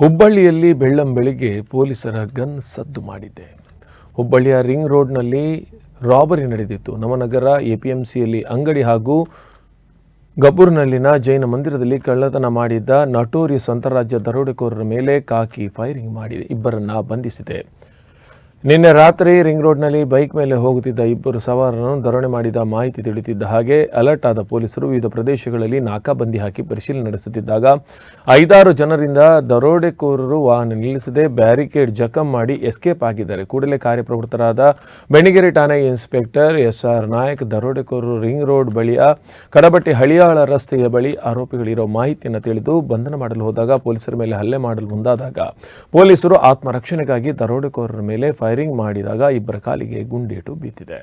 ಹುಬ್ಬಳ್ಳಿಯಲ್ಲಿ ಬೆಳ್ಳಂಬೆಳಿಗ್ಗೆ ಪೊಲೀಸರ ಗನ್ ಸದ್ದು ಮಾಡಿದ್ದೆ ಹುಬ್ಬಳ್ಳಿಯ ರಿಂಗ್ ರೋಡ್ನಲ್ಲಿ ರಾಬರಿ ನಡೆದಿತ್ತು. ನವನಗರ ಸಿಯಲ್ಲಿ ಅಂಗಡಿ ಹಾಗೂ ಗಬ್ಬೂರ್ನಲ್ಲಿನ ಜೈನ ಮಂದಿರದಲ್ಲಿ ಕಳ್ಳತನ ಮಾಡಿದ್ದ ನಟೋರಿಯಸ್ ರಾಜ್ಯ ದರೋಡೆಕೋರರ ಮೇಲೆ ಕಾಕಿ ಫೈರಿಂಗ್ ಮಾಡಿ ಇಬ್ಬರನ್ನ ಬಂಧಿಸಿದೆ. ನಿನ್ನೆ ರಾತ್ರಿ ರಿಂಗ್ ರೋಡ್ನಲ್ಲಿ ಬೈಕ್ ಮೇಲೆ ಹೋಗುತ್ತಿದ್ದ ಇಬ್ಬರು ಸವಾರರನ್ನು ದರೋಡೆ ಮಾಡಿದ ಮಾಹಿತಿ ತಿಳಿಯುತ್ತಿದ್ದ ಹಾಗೆ ಅಲರ್ಟ್ ಆದ ಪೊಲೀಸರು ವಿವಿಧ ಪ್ರದೇಶಗಳಲ್ಲಿ ನಾಕಾಬಂದಿ ಹಾಕಿ ಪರಿಶೀಲನೆ ನಡೆಸುತ್ತಿದ್ದಾಗ ಐದಾರು ಜನರಿಂದ ದರೋಡೆಕೋರರು ವಾಹನ ನಿಲ್ಲಿಸದೆ ಬ್ಯಾರಿಕೇಡ್ ಜಖಂ ಮಾಡಿ ಎಸ್ಕೇಪ್ ಆಗಿದ್ದಾರೆ. ಕೂಡಲೇ ಕಾರ್ಯಪ್ರವೃತ್ತರಾದ ಬೆಣಿಗೆರೆ ಠಾಣೆ ಇನ್ಸ್ಪೆಕ್ಟರ್ ಎಸ್ ಆರ್ ನಾಯಕ್, ದರೋಡೆಕೋರರು ರಿಂಗ್ ರೋಡ್ ಬಳಿಯ ಕಡಬಟ್ಟಿ ಹಳಿಯಾಳ ರಸ್ತೆಯ ಬಳಿ ಆರೋಪಿಗಳಿರೋ ಮಾಹಿತಿಯನ್ನು ತಿಳಿದು ಬಂಧನ ಮಾಡಲು ಹೋದಾಗ ಪೊಲೀಸರ ಮೇಲೆ ಹಲ್ಲೆ ಮಾಡಲು ಮುಂದಾದಾಗ ಪೊಲೀಸರು ಆತ್ಮರಕ್ಷಣೆಗಾಗಿ ದರೋಡೆಕೋರರ ಮೇಲೆ ಫೈರಿಂಗ್ ಮಾಡಿದಾಗ ಇಬ್ಬರ ಕಾಲಿಗೆ ಗುಂಡೇಟು ಬಿದ್ದಿದೆ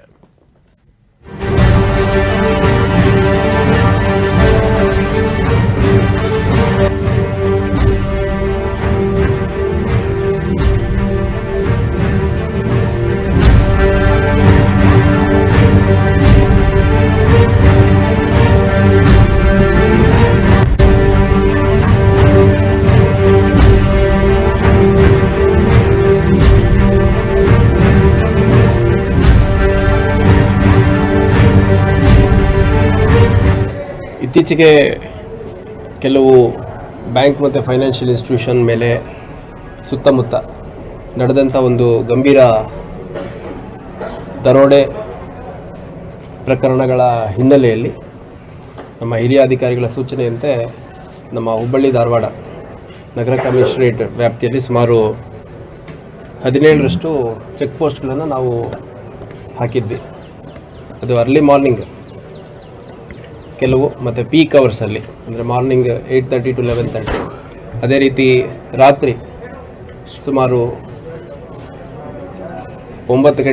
ಇತ್ತೀಚೆಗೆ ಕೆಲವು ಬ್ಯಾಂಕ್ ಮತ್ತು ಫೈನಾನ್ಷಿಯಲ್ ಇನ್ಸ್ಟಿಟ್ಯೂಷನ್ ಮೇಲೆ ಸುತ್ತಮುತ್ತ ನಡೆದಂಥ ಒಂದು ಗಂಭೀರ ದರೋಡೆ ಪ್ರಕರಣಗಳ ಹಿನ್ನೆಲೆಯಲ್ಲಿ ನಮ್ಮ ಹಿರಿಯ ಅಧಿಕಾರಿಗಳ ಸೂಚನೆಯಂತೆ ನಮ್ಮ ಹುಬ್ಬಳ್ಳಿ ಧಾರವಾಡ ನಗರ ಕಮಿಷನರೇಟ್ ವ್ಯಾಪ್ತಿಯಲ್ಲಿ ಸುಮಾರು ಹದಿನೇಳರಷ್ಟು ಚೆಕ್ ಪೋಸ್ಟ್ಗಳನ್ನು ನಾವು ಹಾಕಿದ್ವಿ ಅದು ಅರ್ಲಿ ಮಾರ್ನಿಂಗ್ ಕೆಲವು ಮತ್ತು ಪೀಕ್ ಅವರ್ಸಲ್ಲಿ ಅಂದರೆ morning eight thirty to eleven thirty ಅದೇ ರೀತಿ ರಾತ್ರಿ ಸುಮಾರು ಒಂಬತ್ತು ಗಂಟೆ